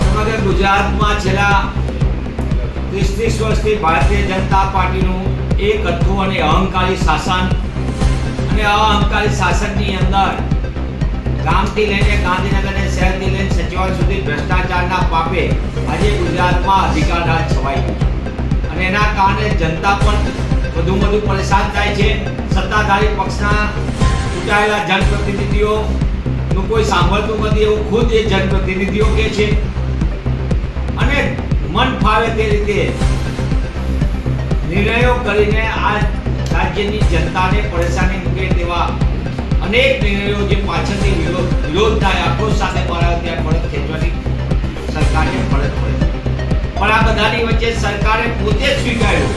સમગ્ર ગુજરાતમાં છેલ્લા ત્રીસ ત્રીસ વર્ષથી ભારતીય જનતા પાર્ટીનું એક હતું અને અહંકારી શાસન અને અહંકારી શાસનની અંદર ગામથી લઈને ગાંધીનગર અને શહેરથી લઈને સચિવાલય સુધી ભ્રષ્ટાચારના પાપે આજે ગુજરાતમાં અધિકાર રાજ છવાઈ અને એના કારણે જનતા પણ વધુ વધુ પરેશાન થાય છે. સત્તાધારી પક્ષના ચૂંટાયેલા જનપ્રતિનિધિઓનું કોઈ સાંભળતું નથી એવું ખુદ એ જનપ્રતિનિધિઓ કહે છે. અને મન ફાવે તે રીતે નિર્ણયો કરીને આ રાજ્યની જનતાને પરેશાની મૂકે તેવા અનેક નિર્ણયો જે પાછળથી વિરોધ વિરોધ થાય આક્રોશ સાથે મારા ત્યાં ફરજ ખેંચવાની સરકારને ફરજ પડે. પણ આ બધાની વચ્ચે સરકારે પોતે જ સ્વીકાર્યું.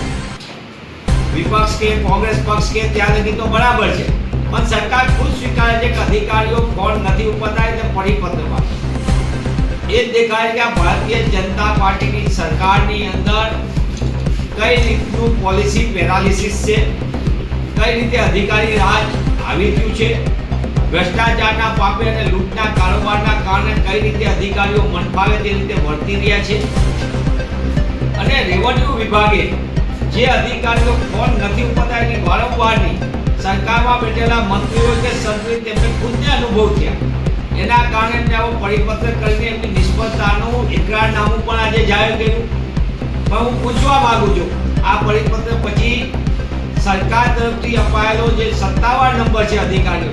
વિપક્ષ કે કોંગ્રેસ પક્ષ કે ત્યાં લગી તો બરાબર છે. પણ સરકાર ખુદ સ્વીકારે છે કે અધિકારીઓ ફોન નથી ઉપાતા એટલે પરિપત્રમાં. દેખાય કે ભારતીય જનતા પાર્ટીની સરકારની અંદર કઈ રીતનું પોલિસી પેરાલિસિસ છે? કઈ રીતે અધિકારી રાજ આવી ગયું છે? ભ્રષ્ટાચારના પાપે અને લૂંટના કારોબારના કારણે કઈ રીતે અધિકારીઓ મનફાવે તે રીતે વર્તી રહ્યા છે? અને રેવન્યુ વિભાગે જે અધિકારીઓ ફોન નથી ઉપાતા એની વારંવારની સરકારમાં બેઠેલા મંત્રીઓ કે સંત્રી તેમને ખુદને અનુભવ થયા. એના કારણે એમને પરિપત્ર હું પૂછવા માંગુ છું, આ પરિપત્ર પછી સરકાર તરફથી અપાયેલો જે સત્તાવાર નંબર છે અધિકારીઓ,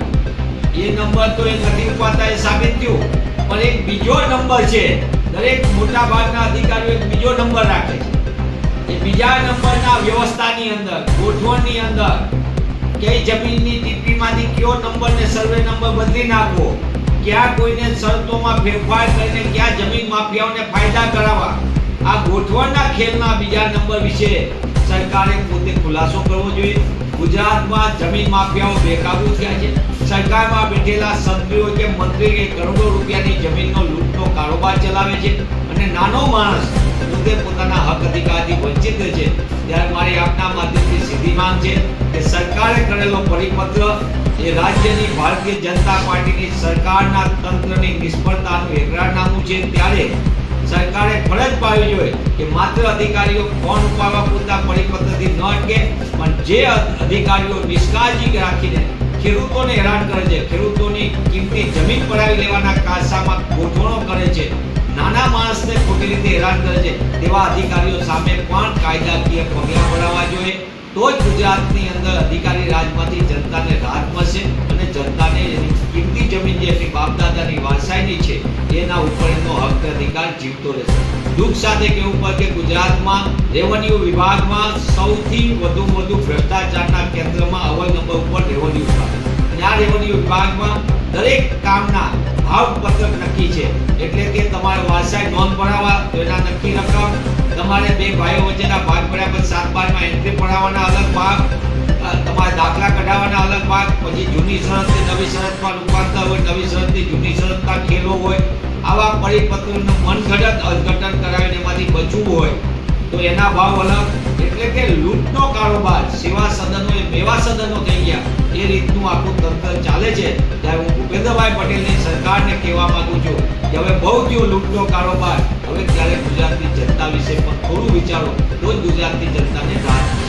એ નંબર તો એ નથી ઉપાતા એ સાબિત થયું, પણ એક બીજો નંબર છે, દરેક મોટા ભાગના અધિકારીઓ એક બીજો નંબર રાખે છે. એ બીજા નંબરના વ્યવસ્થાની અંદર, ગોઠવણની અંદર કઈ જમીનની ટીપીમાંથી કયો નંબર ને સર્વે નંબર બદલી નાખવો, ક્યાં કોઈને શરતોમાં ફેરફાર કરીને ક્યાં જમીન માફિયાઓને ફાયદા કરાવવા આ ગોઠવણના ખેલના બીજા નંબર વિશે સરકારે પોતે ખુલાસો કરવો જોઈએ. ગુજરાતમાં જમીન માફિયાઓ બેકાબુ થયા છે. સરકારમાં બેઠેલા સંત્રીઓ કે મંત્રી કરોડો રૂપિયાની જમીનનો લૂંટનો કારોબાર ચલાવે છે અને નાનો માણસ પોતે પોતાના હક અધિકારથી વંચિત છે. ત્યારે મારી આપના માધ્યમથી સીધી માંગ છે કે સરકારે કરેલો પરિપત્ર એ રાજ્યની ભારતીય જનતા પાર્ટીની સરકારના તંત્રની નિષ્ફળતાનું એકરારનામું છે. ત્યારે સરકારે ફરજ પાડવી જોઈએ કે માત્ર અધિકારીઓ ફોન ઉપાડવા પૂરતા પરિપત્રથી ન અટકે, પણ જે અધિકારીઓ નિષ્કાળજી રાખીને ખેડૂતોને હેરાન કરે છે, ખેડૂતોની કિંમતી જમીન પડાવી લેવાના કારસામાં ગોઠવણો કરે છે, નાના માણસને ખોટી રીતે હેરાન કરે છે, તેવા અધિકારીઓ સામે પણ કાયદાકીય પગલાં ભરાવવા જોઈએ. તો જ ગુજરાતની અંદર અધિકારી રાજમાંથી જનતાને રાહત મળશે અને જનતાને એની કિંમતી જમીન જે એમની બાપદાદાની વારસાઈની છે એના ઉપર હક અધિકાર જીવતો રહેશે. દુઃખ સાથે કહેવું પડે કે ગુજરાતમાં રેવન્યુ વિભાગમાં સૌથી વધુ વધુ ભ્રષ્ટાચારના કેન્દ્રમાં અવલ નંબર ઉપર રેવન્યુ વિભાગ અને આ રેવન્યુ વિભાગમાં દરેક કામના ભાવપત્રક નક્કી છે. એટલે કે તમારે વારસાઈ નોંધ ભરાવવા તો એના નક્કી રકમ, તમારે બે ભાઈઓ વચ્ચેના ભાગ પડ્યા પછી સાત બારમાં એન્ટ્રી પડાવવાના અલગ ભાગ તમારા દાખલા કઢાવવાના અલગ ભાગ, પછી જૂની શરતથી નવી શરતમાં રૂપાંતર હોય, નવી શરતથી જૂની શરતના ખેલો આવા પરિપત્રનું મનગઢત અર્થઘટન કરાવીને એમાંથી બચવું હોય, તો એના ભાવ અલગ. એટલે કે લૂંટનો કારોબાર, સેવા સદનો એ મેવા સદનો થઈ ગયા. એ રીતનું આખું તંત્ર ચાલે છે. ત્યારે હું ભૂપેન્દ્રભાઈ પટેલની સરકારને કહેવા માંગુ છું કે હવે બહુ થયો લૂંટનો કારોબાર. હવે ત્યારે ગુજરાતની જનતા વિશે પણ થોડું વિચારો. તો જ ગુજરાતની જનતાને રાહત